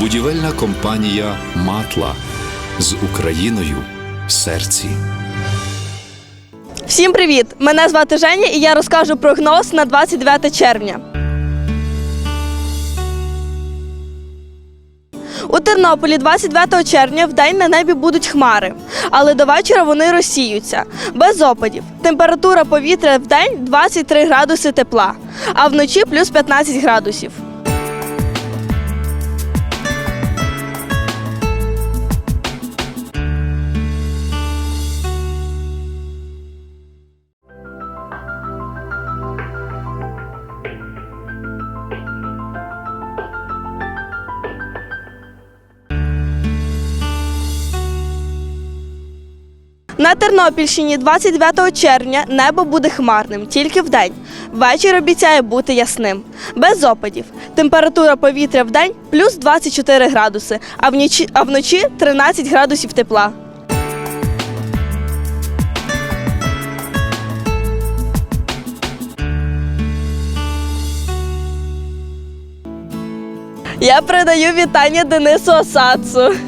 Будівельна компанія Матла з Україною в серці. Всім привіт! Мене звати Женя і я розкажу прогноз на 29 червня. У Тернополі 29 червня в день на небі будуть хмари, але до вечора вони розсіються без опадів. Температура повітря в день 23 градуси тепла, а вночі плюс 15 градусів. На Тернопільщині 29 червня небо буде хмарним тільки вдень. Вечір обіцяє бути ясним, без опадів. Температура повітря в день плюс 24 градуси, а вночі, а вночі 13 градусів тепла. Я передаю вітання Денису Осадцу.